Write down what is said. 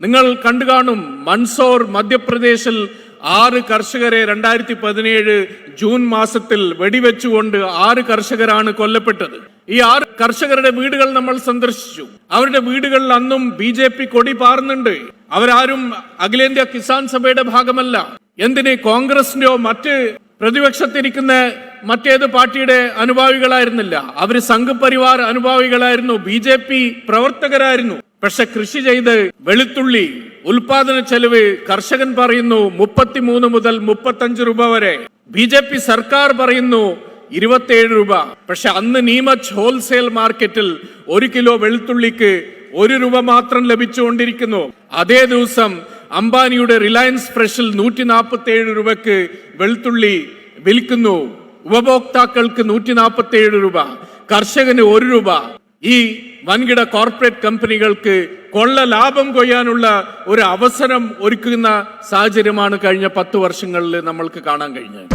നിങ്ങൾ കണ്ടു കാണും മൺസോർ മധ്യപ്രദേശിൽ ആറ് കർഷകരെ രണ്ടായിരത്തി പതിനേഴ് ജൂൺ മാസത്തിൽ വെടിവെച്ചുകൊണ്ട് ആറ് കർഷകരാണ് കൊല്ലപ്പെട്ടത്. ഈ ആറ് കർഷകരുടെ വീടുകൾ നമ്മൾ സന്ദർശിച്ചു. അവരുടെ വീടുകളിൽ അന്നും ബി ജെ പി കൊടി പാറുന്നുണ്ട്. അവരാരും അഖിലേന്ത്യാ കിസാൻ സഭയുടെ ഭാഗമല്ല. എന്തിന് കോൺഗ്രസിന്റെയോ മറ്റ് പ്രതിപക്ഷത്തിരിക്കുന്ന മറ്റേത് പാർട്ടിയുടെ അനുഭാവികളായിരുന്നില്ല. അവർ സംഘപരിവാർ അനുഭാവികളായിരുന്നു. ബി ജെ പി പ്രവർത്തകരായിരുന്നു. പക്ഷെ കൃഷി ചെയ്ത് വെളുത്തുള്ളി ഉൽപാദന ചെലവ് കർഷകൻ പറയുന്നു മുപ്പത്തിമൂന്ന് മുതൽ മുപ്പത്തഞ്ച് രൂപ വരെ. ബി ജെ പി സർക്കാർ പറയുന്നു ഇരുപത്തിയേഴ് രൂപ. പക്ഷെ അന്ന് നീമച്ച് ഹോൾസെയിൽ മാർക്കറ്റിൽ ഒരു കിലോ വെളുത്തുള്ളിക്ക് ഒരു രൂപ മാത്രം ലഭിച്ചുകൊണ്ടിരിക്കുന്നു. അതേ ദിവസം അംബാനിയുടെ റിലയൻസ് ഫ്രഷിൽ നൂറ്റി നാൽപ്പത്തി ഏഴ് രൂപക്ക് വെളുത്തുള്ളി വിൽക്കുന്നു. ഉപഭോക്താക്കൾക്ക് നൂറ്റി നാൽപ്പത്തി ഏഴ് രൂപ. കർഷകന് ഒരു രൂപ. ഈ വൻകിട കോർപ്പറേറ്റ് കമ്പനികൾക്ക് കൊള്ള ലാഭം കൊയ്യാനുള്ള ഒരു അവസരം ഒരുക്കുന്ന സാഹചര്യമാണ് കഴിഞ്ഞ പത്ത് വർഷങ്ങളിൽ നമ്മൾക്ക് കാണാൻ കഴിഞ്ഞത്.